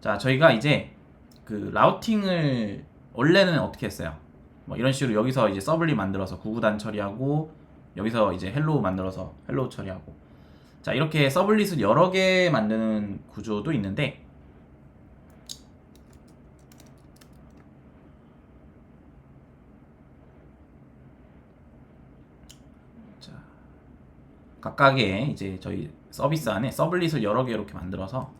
자, 저희가 이제 그 라우팅을 원래는 어떻게 했어요? 뭐 이런 식으로 여기서 이제 서블리 만들어서 구구단 처리하고 여기서 이제 헬로우 만들어서 헬로우 처리하고 자 이렇게 서블릿을 여러 개 만드는 구조도 있는데 자 각각의 이제 저희 서비스 안에 서블릿을 여러 개 이렇게 만들어서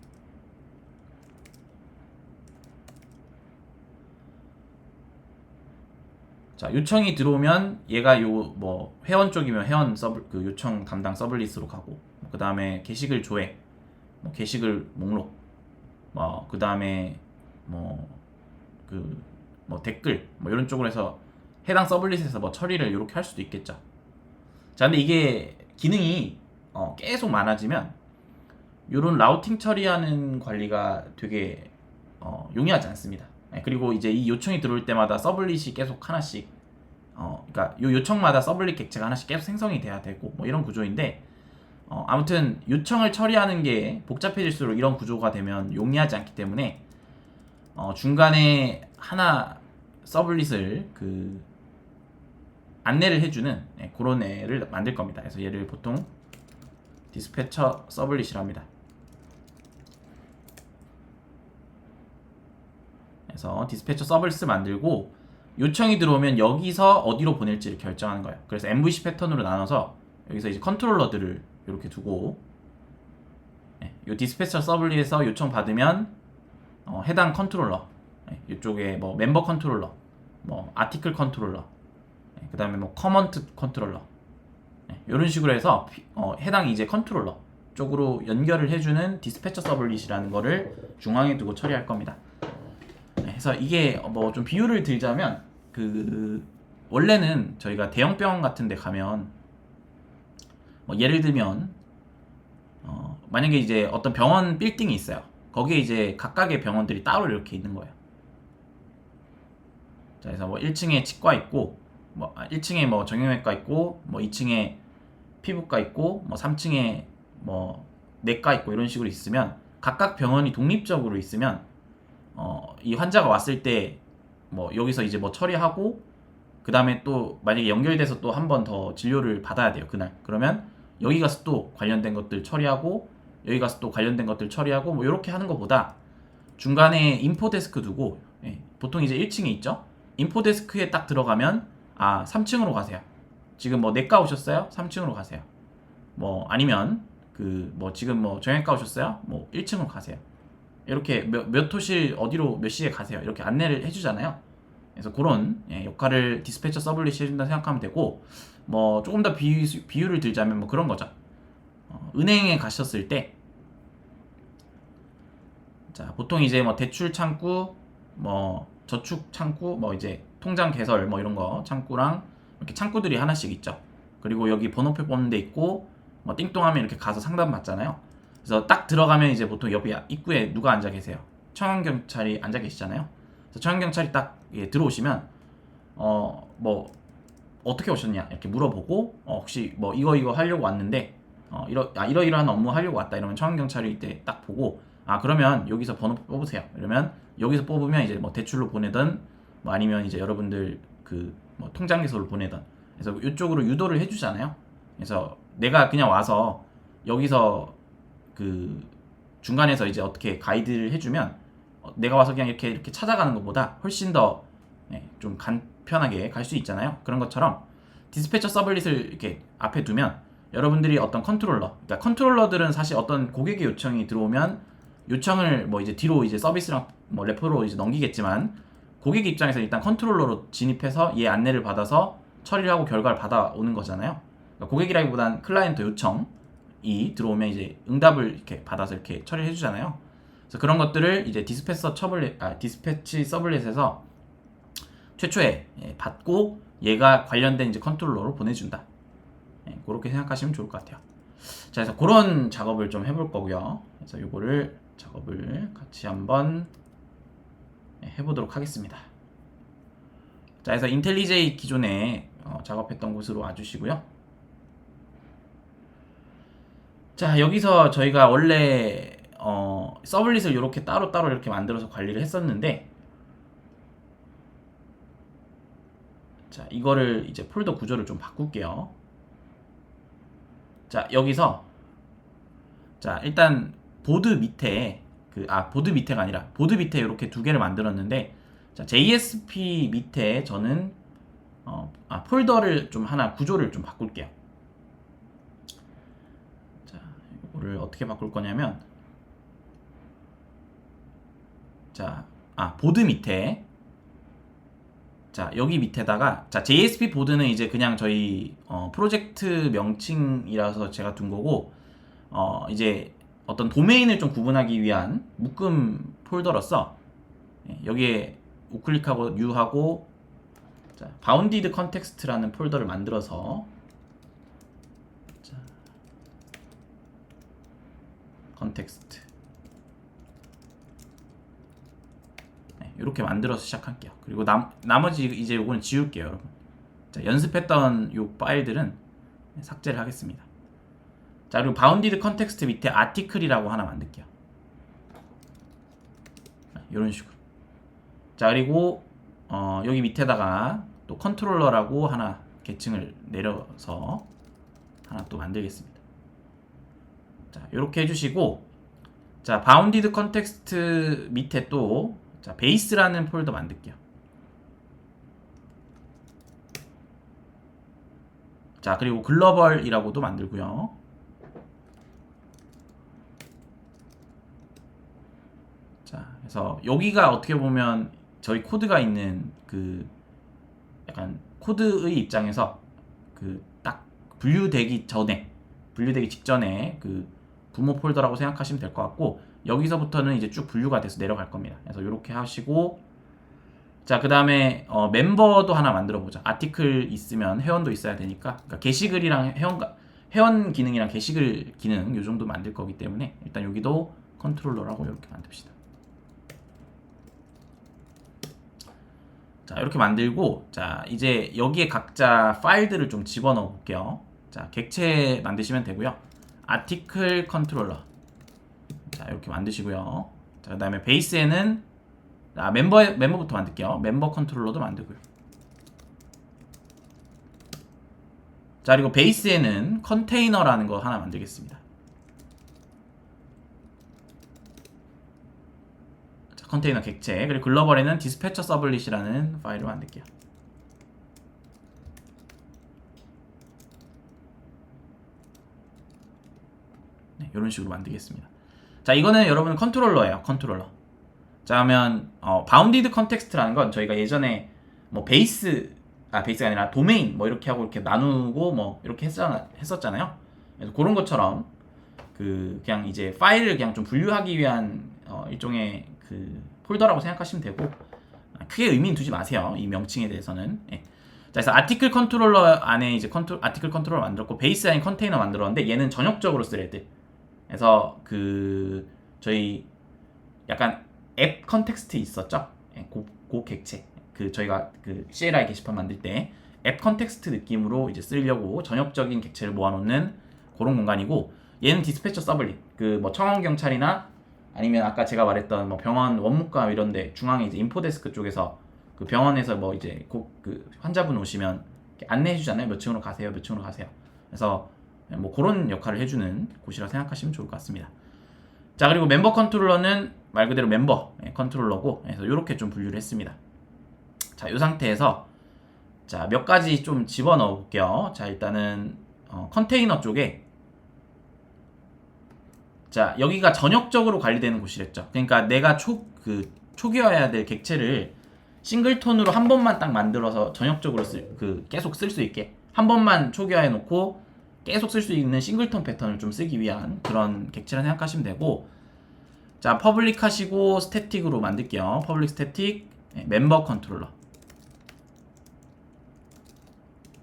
자 요청이 들어오면 얘가 요 뭐 회원 쪽이면 회원 서브 그 요청 담당 서블릿으로 가고 그 다음에 게시글 조회 뭐 게시글 목록 뭐 그 다음에 뭐 그 뭐 댓글 뭐 이런 쪽으로 해서 해당 서블릿에서 뭐 처리를 이렇게 할 수도 있겠죠. 자 근데 이게 기능이 어, 계속 많아지면 요런 라우팅 처리하는 관리가 되게 어, 용이하지 않습니다. 네, 그리고 이제 이 요청이 들어올 때마다 서블릿이 계속 하나씩 어, 그러니까 요 요청마다 서블릿 객체가 하나씩 계속 생성이 돼야 되고 뭐 이런 구조인데 어, 아무튼 요청을 처리하는 게 복잡해질수록 이런 구조가 되면 용이하지 않기 때문에 어, 중간에 하나 서블릿을 그 안내를 해주는 네, 그런 애를 만들 겁니다. 그래서 얘를 보통 디스패처 서블릿이랍니다. 그래서 디스패처 서블릿을 만들고 요청이 들어오면 여기서 어디로 보낼지를 결정하는 거예요. 그래서 MVC 패턴으로 나눠서 여기서 이제 컨트롤러들을 이렇게 두고 네, 이 디스패처 서블릿에서 요청 받으면 어, 해당 컨트롤러 네, 이쪽에 뭐 멤버 컨트롤러, 뭐 아티클 컨트롤러, 네, 그다음에 뭐 커먼트 컨트롤러 네, 이런 식으로 해서 피- 어, 해당 이제 컨트롤러 쪽으로 연결을 해주는 디스패처 서블릿이라는 거를 중앙에 두고 처리할 겁니다. 네, 그래서 이게 뭐 좀 비유를 들자면 그 원래는 저희가 대형 병원 같은 데 가면 뭐 예를 들면 어 만약에 이제 어떤 병원 빌딩이 있어요. 거기에 이제 각각의 병원들이 따로 이렇게 있는 거예요. 자, 그래서 뭐 1층에 치과 있고 뭐 1층에 뭐 정형외과 있고 뭐 2층에 피부과 있고 뭐 3층에 뭐 내과 있고 이런 식으로 있으면 각각 병원이 독립적으로 있으면 어, 이 환자가 왔을 때 뭐 여기서 이제 뭐 처리하고 그 다음에 또 만약에 연결돼서 또 한 번 더 진료를 받아야 돼요 그날. 그러면 여기 가서 또 관련된 것들 처리하고 여기 가서 또 관련된 것들 처리하고 뭐 이렇게 하는 것보다 중간에 인포 데스크 두고 예, 보통 이제 1층에 있죠? 인포 데스크에 딱 들어가면 아 3층으로 가세요. 지금 뭐 내과 오셨어요? 3층으로 가세요. 뭐 아니면 그 뭐 지금 뭐 정형외과 오셨어요? 뭐 1층으로 가세요 이렇게 몇, 몇 호실 어디로 몇 시에 가세요 이렇게 안내를 해주잖아요 그래서 그런 예, 역할을 디스패처 서블릿이 해준다 생각하면 되고 뭐 조금 더 비유, 비유를 들자면 뭐 그런 거죠 어, 은행에 가셨을 때 자, 보통 이제 뭐 대출 창구, 뭐 저축 창구, 뭐 이제 통장 개설 뭐 이런 거 창구랑 이렇게 창구들이 하나씩 있죠. 그리고 여기 번호표 뽑는 데 있고 뭐 띵동하면 이렇게 가서 상담 받잖아요. 그래서 딱 들어가면 이제 보통 옆에 입구에 누가 앉아 계세요. 청양 경찰이 앉아 계시잖아요. 그래서 청양 경찰이 딱 예, 들어오시면 어 뭐 어떻게 오셨냐 이렇게 물어보고 어, 혹시 뭐 이거 이거 하려고 왔는데 어 이러 아 이러이러한 업무 하려고 왔다 이러면 청양 경찰이 이때 딱 보고 아 그러면 여기서 번호 뽑으세요. 이러면 여기서 뽑으면 이제 뭐 대출로 보내든 뭐 아니면 이제 여러분들 그 뭐 통장 개설로 보내든 그래서 이쪽으로 유도를 해주잖아요. 그래서 내가 그냥 와서 여기서 그 중간에서 이제 어떻게 가이드를 해주면 어, 내가 와서 그냥 이렇게 이렇게 찾아가는 것보다 훨씬 더좀 간편하게 갈 수 있잖아요. 그런 것처럼 디스패처 서블릿을 이렇게 앞에 두면 여러분들이 어떤 컨트롤러, 그러니까 컨트롤러들은 사실 어떤 고객의 요청이 들어오면 요청을 뭐 이제 뒤로 이제 서비스랑 뭐 레포로 이제 넘기겠지만 고객 입장에서 일단 컨트롤러로 진입해서 얘 안내를 받아서 처리를 하고 결과를 받아오는 거잖아요. 그러니까 고객이라기보단 클라이언트 요청 이 들어오면 이제 응답을 이렇게 받아서 이렇게 처리를 해주잖아요. 그래서 그런 것들을 이제 디스패서 처블릿, 아 디스패치 서블릿에서 최초에 예, 받고 얘가 관련된 이제 컨트롤러로 보내준다. 예, 그렇게 생각하시면 좋을 것 같아요. 자, 그래서 그런 작업을 좀 해볼 거고요. 그래서 이거를 작업을 같이 한번 예, 해보도록 하겠습니다. 자, 그래서 인텔리제이 기존에 어, 작업했던 곳으로 와주시고요. 자, 여기서 저희가 원래 어, 서블릿을 이렇게 따로따로 이렇게 만들어서 관리를 했었는데 자 이거를 이제 폴더 구조를 좀 바꿀게요. 자 여기서 자 일단 보드 밑에 그 아 보드 밑에가 아니라 보드 밑에 이렇게 두 개를 만들었는데 자 JSP 밑에 저는 어, 아 폴더를 좀 하나 구조를 좀 바꿀게요 자 이거를 어떻게 바꿀 거냐면 자, 아, 보드 밑에. 자, 여기 밑에다가, 자, JSP 보드는 이제 그냥 저희, 어, 프로젝트 명칭이라서 제가 둔 거고, 어, 이제 어떤 도메인을 좀 구분하기 위한 묶음 폴더로서, 예, 여기에 우클릭하고 뉴하고, 자, 바운디드 컨텍스트라는 폴더를 만들어서, 자, 컨텍스트. 네, 이렇게 만들어서 시작할게요. 그리고 남, 나머지 이제 요거는 지울게요, 여러분. 자, 연습했던 요 파일들은 삭제를 하겠습니다. 자, 그리고 바운디드 컨텍스트 밑에 아티클이라고 하나 만들게요. 이런 식으로. 자, 그리고 어, 여기 밑에다가 또 컨트롤러라고 하나 계층을 내려서 하나 또 만들겠습니다. 자, 이렇게 해주시고 자, 바운디드 컨텍스트 밑에 또 자, 베이스라는 폴더 만들게요. 자, 그리고 글로벌이라고도 만들고요. 자, 그래서 여기가 어떻게 보면 저희 코드가 있는 그 약간 코드의 입장에서 그 딱 분류되기 전에 분류되기 직전에 그 부모 폴더라고 생각하시면 될 것 같고 여기서부터는 이제 쭉 분류가 돼서 내려갈 겁니다. 그래서 이렇게 하시고 자, 그 다음에 어, 멤버도 하나 만들어 보자. 아티클 있으면 회원도 있어야 되니까 그러니까 게시글이랑 회원 회원 기능이랑 게시글 기능 요 정도 만들 거기 때문에 일단 여기도 컨트롤러라고 이렇게 만듭시다. 자, 이렇게 만들고 자, 이제 여기에 각자 파일들을 좀 집어넣어 볼게요. 자, 객체 만드시면 되고요. 아티클 컨트롤러. 자 이렇게 만드시고요. 자 그 다음에 베이스에는 아, 멤버 멤버부터 만들게요. 멤버 컨트롤러도 만들고요. 자 그리고 베이스에는 컨테이너라는 거 하나 만들겠습니다. 자 컨테이너 객체. 그리고 글로벌에는 디스패처 서블릿이라는 파일을 만들게요 네, 이런 식으로 만들겠습니다. 자, 이거는 여러분 컨트롤러예요. 컨트롤러. 자, 하면 어, 바운디드 컨텍스트라는 건 저희가 예전에 뭐 베이스 아 베이스가 아니라 도메인 뭐 이렇게 하고 이렇게 나누고 뭐 이렇게 했었, 했었잖아요. 그래서 그런 것처럼 그 그냥 이제 파일을 그냥 좀 분류하기 위한 어, 일종의 그 폴더라고 생각하시면 되고 크게 의미는 두지 마세요. 이 명칭에 대해서는. 예. 자, 그래서 아티클 컨트롤러 안에 이제 컨트롤 아티클 컨트롤러 만들었고 베이스 안에 컨테이너 만들었는데 얘는 전역적으로 쓸 애들. 그래서 그 저희 약간 앱 컨텍스트 있었죠? 예, 고, 고 객체. 그 저희가 그 CLI 게시판 만들 때 앱 컨텍스트 느낌으로 이제 쓰려고 전역적인 객체를 모아놓는 그런 공간이고 얘는 디스패처 서블릿. 그 뭐 청원 경찰이나 아니면 아까 제가 말했던 뭐 병원 원무과 이런데 중앙에 이제 인포데스크 쪽에서 그 병원에서 뭐 이제 그 환자분 오시면 안내해 주잖아요. 몇 층으로 가세요? 몇 층으로 가세요? 그래서 뭐 그런 역할을 해주는 곳이라 생각하시면 좋을 것 같습니다. 자 그리고 멤버 컨트롤러는 말 그대로 멤버 예, 컨트롤러고 그래서 이렇게 좀 분류를 했습니다. 자 이 상태에서 자 몇 가지 좀 집어넣어 볼게요. 자 일단은 어, 컨테이너 쪽에 자 여기가 전역적으로 관리되는 곳이랬죠. 그러니까 내가 초그 초기화해야 될 객체를 싱글톤으로 한 번만 딱 만들어서 전역적으로 쓸, 그 계속 쓸 수 있게 한 번만 초기화해 놓고 계속 쓸 수 있는 싱글턴 패턴을 좀 쓰기 위한 그런 객체라 생각하시면 되고 자 퍼블릭 하시고 스태틱으로 만들게요. 퍼블릭 스태틱 네, 멤버 컨트롤러.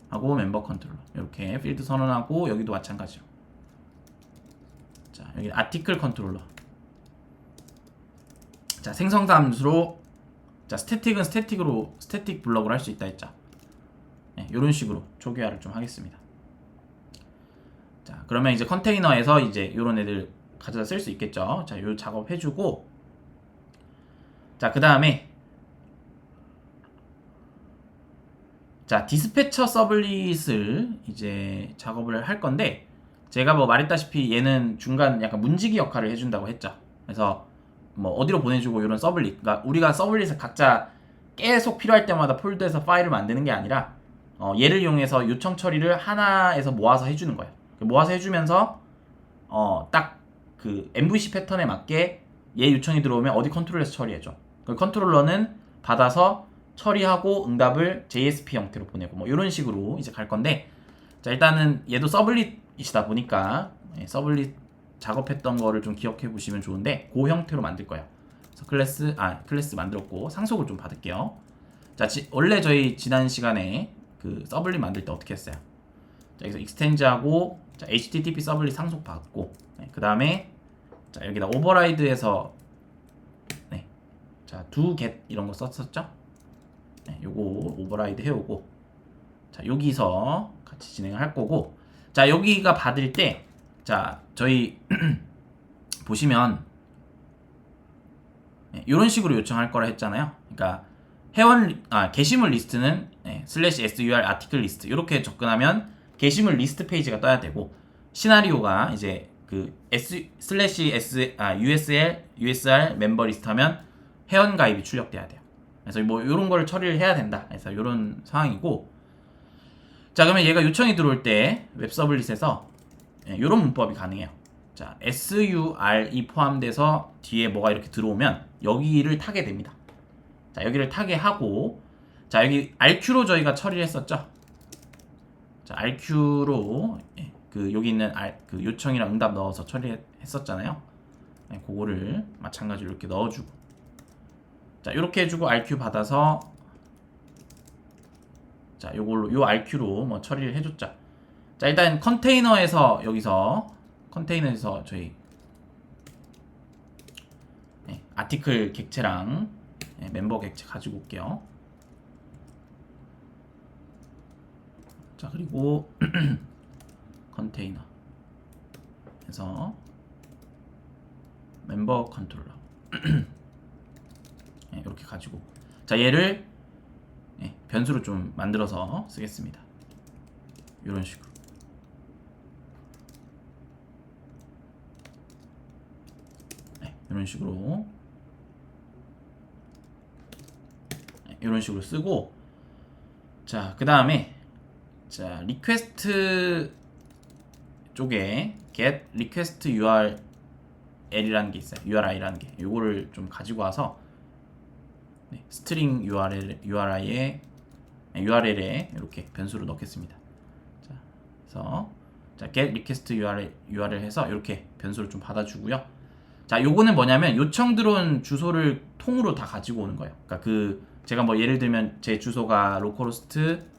하고 멤버 컨트롤러. 이렇게 필드 선언하고 여기도 마찬가지로. 자 여기 아티클 컨트롤러. 자 생성사 함수로 자 스태틱은 스태틱으로 스태틱 블럭을 할 수 있다 했죠. 네, 이런 식으로 초기화를 좀 하겠습니다 자, 그러면 이제 컨테이너에서 이제 이런 애들 가져다 쓸 수 있겠죠. 자, 요 작업 해주고 자, 그 다음에 자, 디스패처 서블릿을 이제 작업을 할 건데 제가 뭐 말했다시피 얘는 중간 약간 문지기 역할을 해준다고 했죠. 그래서 뭐 어디로 보내주고 이런 서블릿, 그러니까 우리가 서블릿을 각자 계속 필요할 때마다 폴더에서 파일을 만드는 게 아니라 어, 얘를 이용해서 요청 처리를 하나에서 모아서 해주는 거예요. 모아서 해주면서 어, 딱 그 MVC 패턴에 맞게 얘 요청이 들어오면 어디 컨트롤에서 처리해줘. 그 컨트롤러는 받아서 처리하고 응답을 JSP 형태로 보내고 뭐 이런 식으로 이제 갈 건데 자 일단은 얘도 서블릿이다 보니까 예, 서블릿 작업했던 거를 좀 기억해 보시면 좋은데 그 형태로 만들 거예요. 그래서 클래스 아 클래스 만들었고 상속을 좀 받을게요. 자 지, 원래 저희 지난 시간에 그 서블릿 만들 때 어떻게 했어요? 자 여기서 익스텐즈하고 자, HTTP 서블릿 상속 받고 네, 그 다음에 자 여기다 오버라이드해서 네, 자두 get 이런 거 썼었죠? 네, 요거 오버라이드 해오고 자 여기서 같이 진행을 할 거고 자 여기가 받을 때 자 저희 보시면 네, 이런 식으로 요청할 거라 했잖아요. 그러니까 회원 리- 아 게시물 리스트는 네, 슬래시 sur 아티클 리스트 이렇게 접근하면 게시물 리스트 페이지가 떠야 되고 시나리오가 이제 그 s 슬래시 s 아 usl usr 멤버 리스트 하면 회원 가입이 출력돼야 돼요. 그래서 뭐 이런 걸 처리를 해야 된다. 그래서 이런 상황이고 자 그러면 얘가 요청이 들어올 때 웹서블릿에서 이런 문법이 가능해요. 자 sur이 포함돼서 뒤에 뭐가 이렇게 들어오면 여기를 타게 됩니다. 자 여기를 타게 하고 자 여기 rq로 저희가 처리를 했었죠. 자 rq로 예, 그 여기 있는 R, 그 요청이랑 응답 넣어서 처리했었잖아요. 네, 그거를 마찬가지로 이렇게 넣어주고. 자 이렇게 해주고 RQ 받아서 자 요걸로 요 RQ로 뭐 처리를 해줬죠 자 일단 컨테이너에서 여기서 컨테이너에서 저희 네, 아티클 객체랑 네, 멤버 객체 가지고 올게요 자 그리고 컨테이너 해서 멤버 컨트롤러 네, 이렇게 가지고. 자 얘를 네, 변수로 좀 만들어서 쓰겠습니다. 이런 식으로. 네, 이런 식으로. 네, 이런 식으로 쓰고. 자 그 다음에 자 리퀘스트 쪽에 get request URL이라는 게 있어요. URI라는 게 요거를 좀 가지고 와서 네, 스트링 URL, URI에 URL에 이렇게 변수로 넣겠습니다. 자, 그래서 자, get request URL, URL 해서 이렇게 변수를 좀 받아주고요. 자, 요거는 뭐냐면 요청 들어온 주소를 통으로 다 가지고 오는 거예요. 그러니까 그 제가 뭐 예를 들면 제 주소가 로컬호스트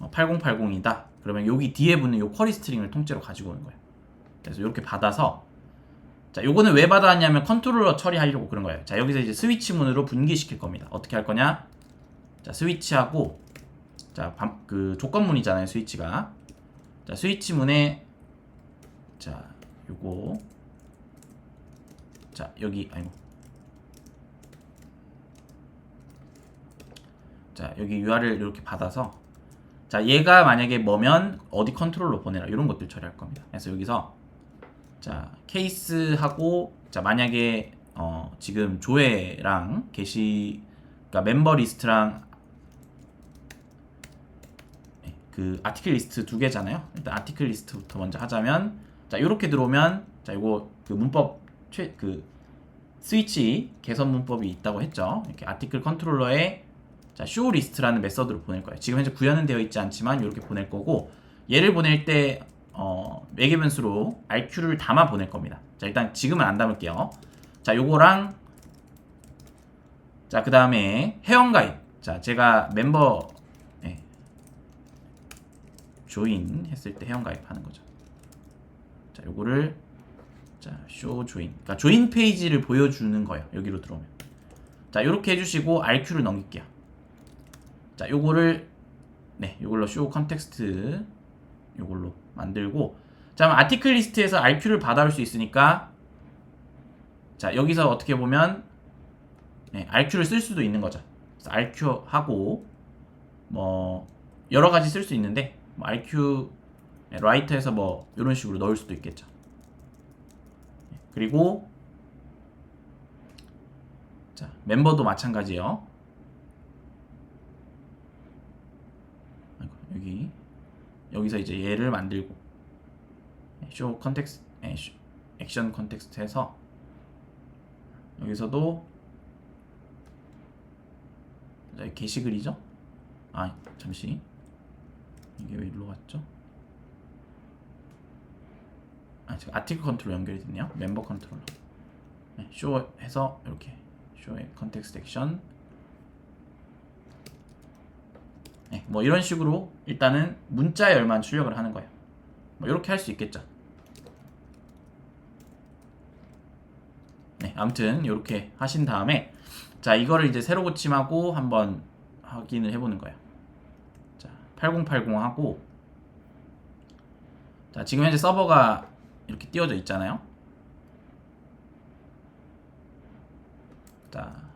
8080이다. 그러면 여기 뒤에 붙는 요 쿼리 스트링을 통째로 가지고 오는 거예요. 그래서 이렇게 받아서 자, 요거는 왜 받아왔냐면 컨트롤러 처리하려고 그런 거예요. 자, 여기서 이제 스위치 문으로 분기시킬 겁니다. 어떻게 할 거냐? 자, 스위치하고 자, 밤, 그 조건문이잖아요, 스위치가. 자, 스위치 문에 자, 요거 자, 여기 아이고. 자, 여기 URL 이렇게 받아서 자, 얘가 만약에 뭐면 어디 컨트롤러 보내라. 이런 것들 처리할 겁니다. 그래서 여기서 자 케이스하고 자 만약에 어 지금 조회랑 게시 그러니까 멤버 리스트랑 네, 그 아티클 리스트 두 개잖아요. 일단 아티클 리스트부터 먼저 하자면 자 이렇게 들어오면 자 이거 그 문법 최 그 스위치 개선 문법이 있다고 했죠. 이렇게 아티클 컨트롤러에 자, show 리스트라는 메서드로 보낼 거예요. 지금 현재 구현은 되어 있지 않지만 이렇게 보낼 거고 얘를 보낼 때 어, 매개 변수로 RQ를 담아 보낼 겁니다. 자, 일단 지금은 안 담을게요. 자, 요거랑 자, 그다음에 회원 가입. 자, 제가 멤버 네. 조인 했을 때 회원 가입하는 거죠. 자, 요거를 자, show join. 그러니까 조인 페이지를 보여주는 거예요. 여기로 들어오면. 자, 요렇게 해 주시고 RQ를 넘길게요. 자, 요거를 네, 요걸로 show 컨텍스트 요걸로 만들고 자, 아티클 리스트에서 RQ를 받아올 수 있으니까 자, 여기서 어떻게 보면 네, RQ를 쓸 수도 있는 거죠. 그래서 RQ 하고 뭐 여러 가지 쓸 수 있는데 뭐 RQ 네, 라이터에서 뭐 이런 식으로 넣을 수도 있겠죠. 네, 그리고 자, 멤버도 마찬가지예요. 아이고, 여기 여기서 이제 얘를 만들고 쇼 컨텍스트 에, 쇼- 액션 컨텍스트에서 여기서도 게시글이죠? 아 잠시 이게 왜 일로 갔죠? 아 지금 아티클 컨트롤 연결이 됐네요. 멤버 컨트롤러 네, 쇼 해서 이렇게 쇼의 컨텍스트 액션 네, 뭐 이런 식으로 일단은 문자 열만 출력을 하는 거예요. 뭐 이렇게 할 수 있겠죠. 네, 아무튼 이렇게 하신 다음에 자 이거를 이제 새로 고침하고 한번 확인을 해보는 거예요. 자, 8080 하고 자 지금 현재 서버가 이렇게 띄워져 있잖아요. 자.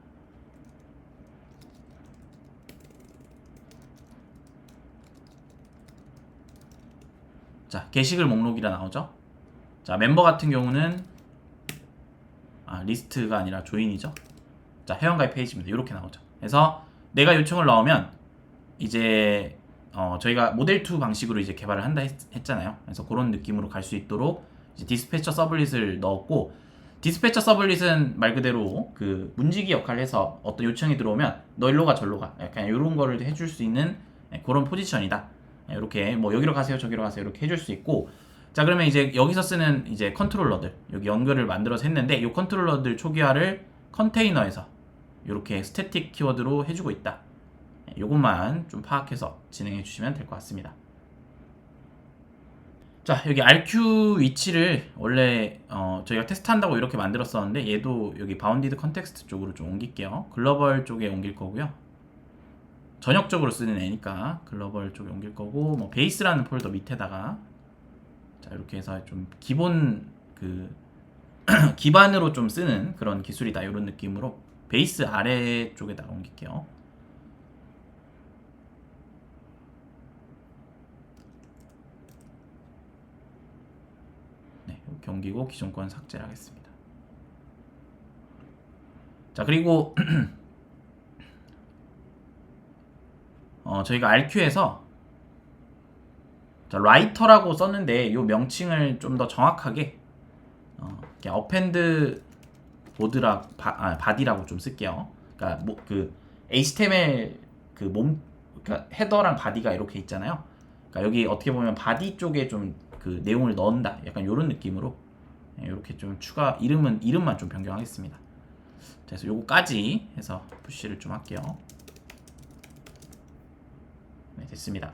자, 게시글 목록이라 나오죠? 자, 멤버 같은 경우는 아, 리스트가 아니라 조인이죠. 자, 회원가입 페이지입니다. 이렇게 나오죠. 그래서 내가 요청을 넣으면 이제 어, 저희가 모델 2 방식으로 이제 개발을 한다 했, 잖아요 그래서 그런 느낌으로 갈 수 있도록 디스패처 서블릿을 넣었고 디스패처 서블릿은 말 그대로 그 문지기 역할을 해서 어떤 요청이 들어오면 너 일로 가 절로 가 약간 이런 거를 해줄 수 있는 예, 그런 포지션이다. 이렇게 뭐 여기로 가세요 저기로 가세요 이렇게 해줄 수 있고 자 그러면 이제 여기서 쓰는 이제 컨트롤러들 여기 연결을 만들어서 했는데 이 컨트롤러들 초기화를 컨테이너에서 이렇게 스태틱 키워드로 해주고 있다. 예, 요것만 좀 파악해서 진행해 주시면 될 것 같습니다. 자 여기 RQ 위치를 원래 어, 저희가 테스트한다고 이렇게 만들었었는데 얘도 여기 바운디드 컨텍스트 쪽으로 좀 옮길게요. 글로벌 쪽에 옮길 거고요. 전역적으로 쓰는 애니까 글로벌 쪽에 옮길 거고 뭐 베이스라는 폴더 밑에다가 자 이렇게 해서 좀 기본 그 기반으로 좀 쓰는 그런 기술이다 이런 느낌으로 베이스 아래 쪽에다가 옮길게요. 네, 옮기고 기존 건 삭제를 하겠습니다. 자 그리고 어, 저희가 RQ에서 자, 라이터라고 썼는데 이 명칭을 좀 더 정확하게 어, 어펜드 보드라 바, 아, 바디라고 좀 쓸게요. 그러니까 뭐 그 HTML 그 몸 그러니까 헤더랑 바디가 이렇게 있잖아요. 그러니까 여기 어떻게 보면 바디 쪽에 좀 그 내용을 넣는다. 약간 이런 느낌으로 이렇게 좀 추가 이름은 이름만 좀 변경하겠습니다. 자, 그래서 요거까지 해서 푸시를 좀 할게요. 네, 됐습니다.